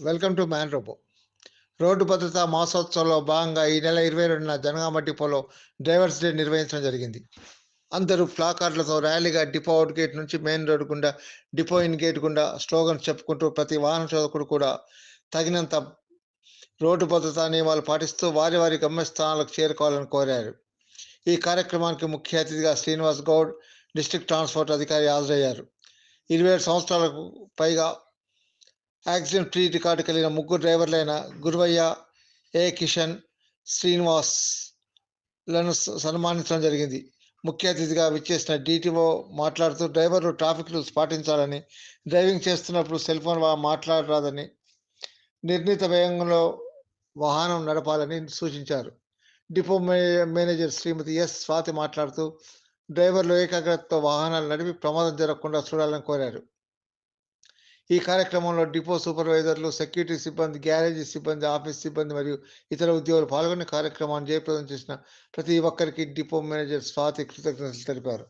Welcome to man robo road భద్రతా మాసోత్సవంలో భాగంగా ఈ నెల ఇరవై రెండున జనగామ డిపోలో డ్రైవర్స్ డే నిర్వహించడం జరిగింది. అందరూ ప్లాకార్డులతో ర్యాలీగా డిపో అవుట్ గేట్ నుంచి మెయిన్ రోడ్డు గుండా డిపో ఇన్ గేట్ గుండా స్లోగన్స్ చెప్పుకుంటూ ప్రతి వాహన చోదకుడు కూడా తగినంత రోడ్డు భద్రతా నియమాలు పాటిస్తూ వారి వారి గమ్యస్థానాలకు చేరుకోవాలని కోరారు. ఈ కార్యక్రమానికి ముఖ్య అతిథిగా శ్రీనివాస్ గౌడ్ డిస్ట్రిక్ట్ ట్రాన్స్పోర్ట్ అధికారి హాజరయ్యారు. ఇరవై ఏడు సంవత్సరాలకు పైగా యాక్సిడెంట్ ఫ్రీ రికార్డు కలిగిన ముగ్గురు డ్రైవర్లైన గురువయ్య ఏ. కిషన్ శ్రీనివాస్లను సన్మానించడం జరిగింది. ముఖ్య అతిథిగా విచ్చేసిన డీటీఓ మాట్లాడుతూ డ్రైవర్లు ట్రాఫిక్ రూల్స్ పాటించాలని డ్రైవింగ్ చేస్తున్నప్పుడు సెల్ ఫోన్ మాట్లాడరాదని నిర్ణీత వేగంలో వాహనం నడపాలని సూచించారు. Depot ma- manager Shrimati S. Swathi మాట్లాడుతూ డ్రైవర్లు ఏకాగ్రతతో వాహనాలు నడిపి ప్రమాదం జరగకుండా చూడాలని కోరారు. ఈ కార్యక్రమంలో డిపో సూపర్వైజర్లు సెక్యూరిటీ సిబ్బంది గ్యారేజీ సిబ్బంది ఆఫీస్ సిబ్బంది మరియు ఇతర ఉద్యోగులు పాల్గొని కార్యక్రమాన్ని జయప్రదం చేసిన ప్రతి ఒక్కరికి డిపో మేనేజర్ స్వాతి కృతజ్ఞతలు తెలిపారు.